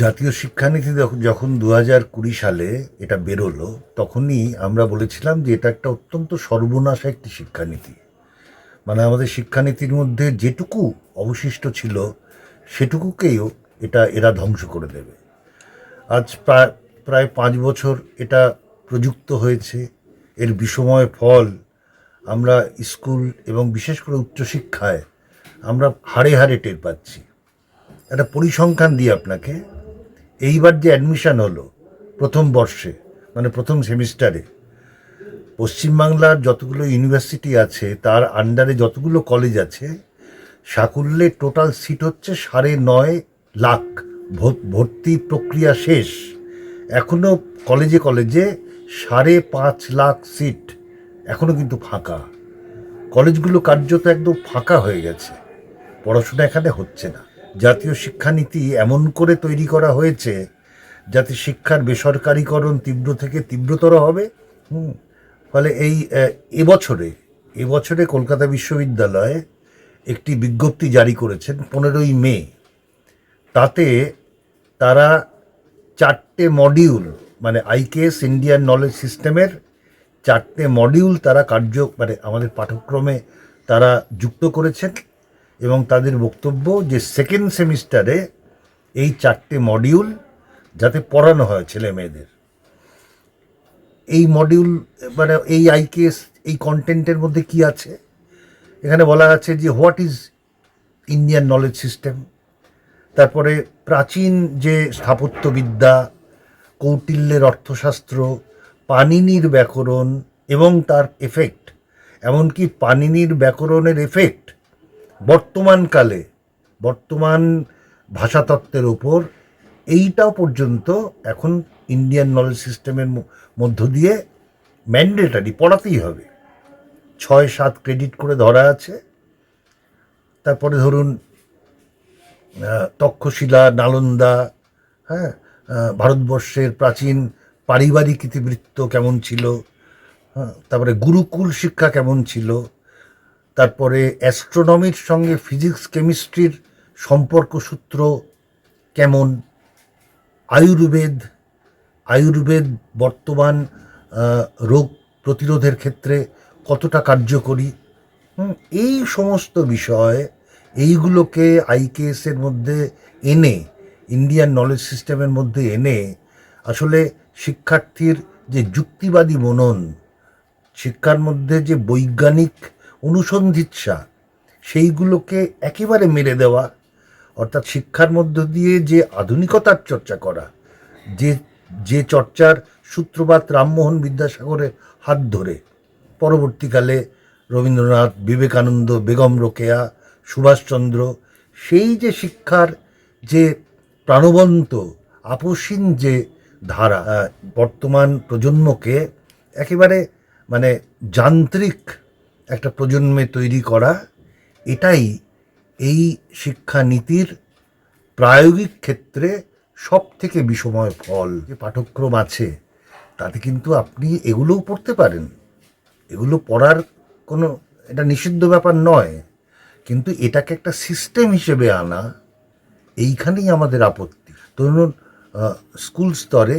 জাতীয় শিক্ষানীতি যখ- যখন দু হাজার কুড়ি সালে এটা বেরোলো, তখনই আমরা বলেছিলাম যে এটা একটা অত্যন্ত সর্বনাশা একটি শিক্ষানীতি। মানে আমাদের শিক্ষানীতির মধ্যে যেটুকু অবশিষ্ট ছিল সেটুকুকেও এটা, এরা ধ্বংস করে দেবে। আজ প্রায় প্রায় পাঁচ বছর এটা প্রযুক্ত হয়েছে। এর বিষময় ফল আমরা স্কুল এবং বিশেষ করে উচ্চশিক্ষায় আমরা হাড়ে হাড়ে টের পাচ্ছি। একটা পরিসংখ্যান দিই আপনাকে। এইবার যে অ্যাডমিশন হলো, প্রথম বর্ষে মানে প্রথম সেমিস্টারে পশ্চিমবাংলার যতগুলো ইউনিভার্সিটি আছে, তার আন্ডারে যতগুলো কলেজ আছে, সাকুল্যে টোটাল সিট হচ্ছে সাড়ে নয় লাখ ভর্তি প্রক্রিয়া শেষ। এখনও কলেজে কলেজে সাড়ে পাঁচ লাখ সিট এখনও কিন্তু ফাঁকা। কলেজগুলো কার্যত একদম ফাঁকা হয়ে গেছে। পড়াশোনা এখানে হচ্ছে না। জাতীয় শিক্ষানীতি এমন করে তৈরি করা হয়েছে যাতে শিক্ষার বেসরকারীকরণ তীব্র থেকে তীব্রতর হবে। হুম, ফলে এই এবছরে এবছরে কলকাতা বিশ্ববিদ্যালয়ে একটি বিজ্ঞপ্তি জারি করেছেন পনেরোই মে। তাতে তারা চারটে মডিউল মানে আইকেএস, ইন্ডিয়ান নলেজ সিস্টেমের চারটে মডিউল তারা কার্য মানে আমাদের পাঠ্যক্রমে তারা যুক্ত করেছেন। এবং তাদের বক্তব্য যে সেকেন্ড সেমিস্টারে এই চারটে মডিউল যাতে পড়ানো হয় ছেলে মেয়েদের। এই মডিউল মানে এই আইকেএস এই কন্টেন্টের মধ্যে কি আছে? এখানে বলা আছে যে what is Indian knowledge system তারপরে প্রাচীন যে স্থাপত্যবিদ্যা, কৌটিল্যের অর্থশাস্ত্র পানিনির ব্যাকরণ এবং তার এফেক্ট এমনকি পানিনির ব্যাকরণের এফেক্ট বর্তমানকালে বর্তমান ভাষাতত্ত্বের ওপর এইটাও পর্যন্ত এখন ইন্ডিয়ান নলেজ সিস্টেমের মধ্য দিয়ে ম্যান্ডেটারি পড়াতেই হবে। ছয় সাত ক্রেডিট করে ধরা আছে। তারপরে ধরুন তক্ষশিলা নালন্দা হ্যাঁ ভারতবর্ষের প্রাচীন পারিবারিক ইতিবৃত্ত কেমন ছিল? হ্যাঁ, তারপরে গুরুকুল শিক্ষা কেমন ছিল? তারপরে অ্যাস্ট্রোনমির সঙ্গে ফিজিক্স কেমিস্ট্রির সম্পর্ক সূত্র কেমন? আয়ুর্বেদ আয়ুর্বেদ বর্তমান রোগ প্রতিরোধের ক্ষেত্রে কতটা কার্যকরী? এই সমস্ত বিষয় এইগুলোকে আইকেএসের মধ্যে এনে, ইন্ডিয়ান নলেজ সিস্টেমের মধ্যে এনে, আসলে শিক্ষার্থীর যে যুক্তিবাদী মনন, শিক্ষার মধ্যে যে বৈজ্ঞানিক অনুসন্ধিৎসা, সেইগুলোকে একেবারে মেরে দেওয়া, অর্থাৎ শিক্ষার মধ্য দিয়ে যে আধুনিকতার চর্চা করা, যে যে চর্চার সূত্রপাত রামমোহন বিদ্যাসাগরের হাত ধরে। পরবর্তীকালে রবীন্দ্রনাথ, বিবেকানন্দ, বেগম রোকেয়া, সুভাষচন্দ্র, সেই যে শিক্ষার যে প্রাণবন্ত, আপসীন যে ধারা বর্তমান প্রজন্মকে একেবারে মানে যান্ত্রিক একটা প্রজন্মে তৈরি করা, এটাই এই শিক্ষানীতির প্রায়োগিক ক্ষেত্রে সব থেকে বিষময় ফল। যে পাঠ্যক্রম আছে, তাতে কিন্তু আপনি এগুলোও পড়তে পারেন। এগুলো পড়ার কোনো, এটা নিষিদ্ধ ব্যাপার নয়। কিন্তু এটাকে একটা সিস্টেম হিসেবে আনা, এইখানেই আমাদের আপত্তি। ধরুন স্কুল স্তরে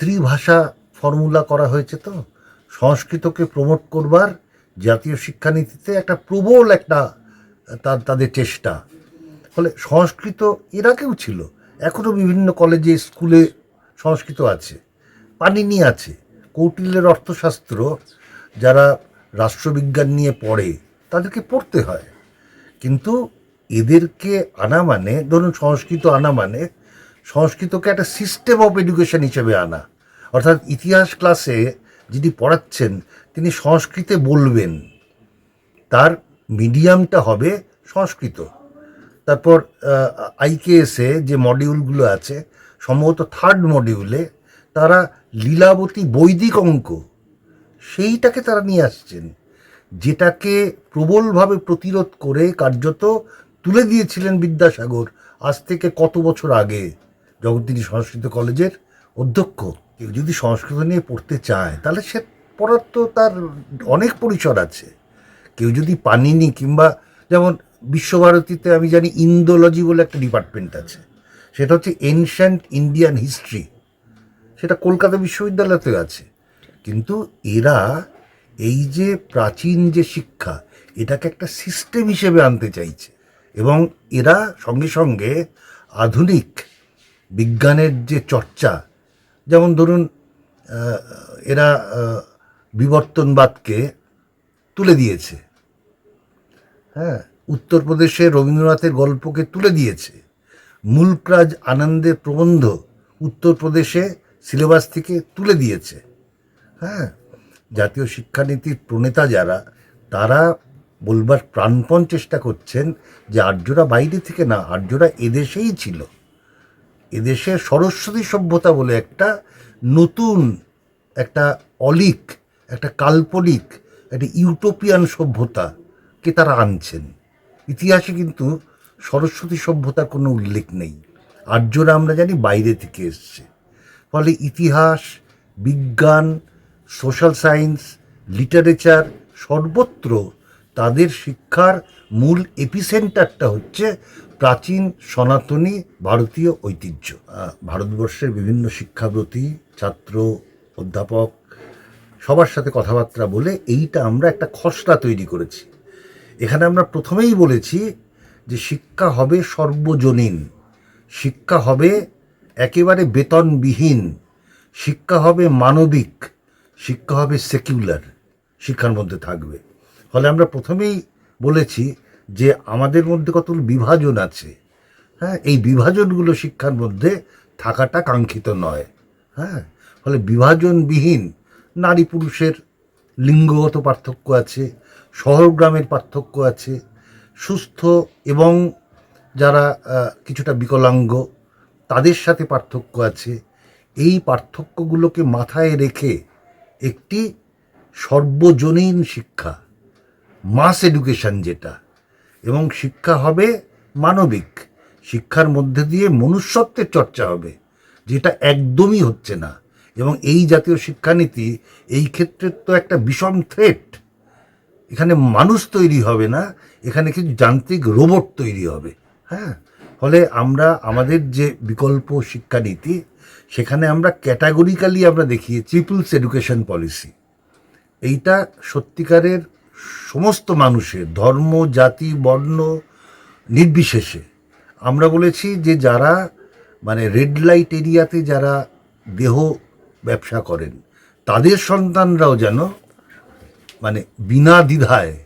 ত্রিভাষা ফর্মুলা করা হয়েছে তো, সংস্কৃতকে প্রমোট করবার জাতীয় শিক্ষানীতিতে একটা প্রবল একটা তাদের চেষ্টা। ফলে সংস্কৃত এর আগেও ছিল। এখনও বিভিন্ন কলেজে, স্কুলে সংস্কৃত আছে, পানিনি আছে। কৌটিল্যের অর্থশাস্ত্র যারা রাষ্ট্রবিজ্ঞান নিয়ে পড়ে, তাদেরকে পড়তে হয়। কিন্তু এদেরকে আনা মানে ধরুন সংস্কৃত আনা মানে সংস্কৃতকে একটা সিস্টেম অফ এডুকেশন হিসেবে আনা। অর্থাৎ ইতিহাস ক্লাসে যিনি পড়াচ্ছেন, তিনি সংস্কৃতে বলবেন। তার মিডিয়ামটা হবে সংস্কৃত। তারপর আইকেএসে যে মডিউলগুলো আছে, সম্ভবত থার্ড মডিউলে তারা লীলাবতী বৈদিক অঙ্ক, সেইটাকে তারা নিয়ে আসছেন। যেটাকে প্রবলভাবে প্রতিরোধ করে কার্যত তুলে দিয়েছিলেন বিদ্যাসাগর আজ থেকে কত বছর আগে তিনি সংস্কৃত কলেজের অধ্যক্ষ। কেউ যদি সংস্কৃত নিয়ে পড়তে চায়, তাহলে সে পড়ার তো তার অনেক পরিসর আছে। কেউ যদি পানিনি কিংবা যেমন বিশ্বভারতীতে আমি জানি ইন্দোলজি বলে একটা ডিপার্টমেন্ট আছে। সেটা হচ্ছে এনশিয়ান্ট ইন্ডিয়ান হিস্ট্রি সেটা কলকাতা বিশ্ববিদ্যালয়তে আছে। কিন্তু এরা এই যে প্রাচীন যে শিক্ষা, এটাকে একটা সিস্টেম হিসেবে আনতে চাইছে। এবং এরা সঙ্গে সঙ্গে আধুনিক বিজ্ঞানের যে চর্চা যেমন ধরুন এরা বিবর্তনবাদকে তুলে দিয়েছে। হ্যাঁ উত্তরপ্রদেশে রবীন্দ্রনাথের গল্পকে তুলে দিয়েছে। মুলকরাজ আনন্দের প্রবন্ধ উত্তরপ্রদেশে সিলেবাস থেকে তুলে দিয়েছে। হ্যাঁ জাতীয় শিক্ষানীতির প্রণেতা যারা, তারা বলবার প্রাণপণ চেষ্টা করছেন যে আর্যরা বাইরে থেকে না, আর্যরা এদেশেই ছিল। এদেশে সরস্বতী সভ্যতা বলে একটা নতুন একটা অলিক, একটা কাল্পনিক, একটা ইউটোপিয়ান সভ্যতাকে তারা আনছেন। ইতিহাসে কিন্তু সরস্বতী সভ্যতার কোনো উল্লেখ নেই। আর্যরা আমরা জানি বাইরে থেকে এসছে। ফলে ইতিহাস, বিজ্ঞান, সোশ্যাল সায়েন্স লিটারেচার সর্বত্র তাদের শিক্ষার মূল এপিসেন্টারটা হচ্ছে প্রাচীন সনাতনী ভারতীয় ঐতিহ্য। ভারতবর্ষের বিভিন্ন শিক্ষাব্রতী, ছাত্র, অধ্যাপক, সবার সাথে কথাবার্তা বলে এইটা আমরা একটা খসড়া তৈরি করেছি। এখানে আমরা প্রথমেই বলেছি যে শিক্ষা হবে সর্বজনীন। শিক্ষা হবে একেবারে বেতনবিহীন। শিক্ষা হবে মানবিক। শিক্ষা হবে সেকুলার শিক্ষার মধ্যে থাকবে। ফলে আমরা প্রথমেই বলেছি যে আমাদের মধ্যে কতগুলো বিভাজন আছে। হ্যাঁ এই বিভাজনগুলো শিক্ষার মধ্যে থাকাটা কাঙ্ক্ষিত নয়। হ্যাঁ ফলে বিভাজনবিহীন নারী পুরুষের লিঙ্গগত পার্থক্য আছে, শহর গ্রামের পার্থক্য আছে, সুস্থ এবং যারা কিছুটা বিকলাঙ্গ, তাদের সাথে পার্থক্য আছে। এই পার্থক্যগুলোকে মাথায় রেখে একটি সর্বজনীন শিক্ষা মাস এডুকেশন যেটা, এবং শিক্ষা হবে মানবিক। শিক্ষার মধ্যে দিয়ে মনুষ্যত্বের চর্চা হবে, যেটা একদমই হচ্ছে না। এবং এই জাতীয় শিক্ষানীতি, এই ক্ষেত্রে তো একটা বিষম থ্রেট এখানে মানুষ তৈরি হবে না, এখানে কিছু যান্ত্রিক রোবট তৈরি হবে। হ্যাঁ? ফলে আমরা, আমাদের যে বিকল্প শিক্ষানীতি, সেখানে আমরা ক্যাটাগরিক্যালি আমরা দেখিয়েছি পিপুলস এডুকেশন পলিসি এইটা সত্যিকারের সমস্ত মানুষের ধর্ম, জাতি, বর্ণ, নির্বিশেষে। আমরা বলেছি যে যারা মানে রেড লাইট এরিয়াতে যারা দেহ ব্যবসা করেন, তাদের সন্তানরাও যেন মানে বিনা দ্বিধায়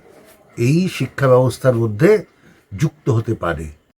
এই শিক্ষা ব্যবস্থার মধ্যে যুক্ত হতে পারে।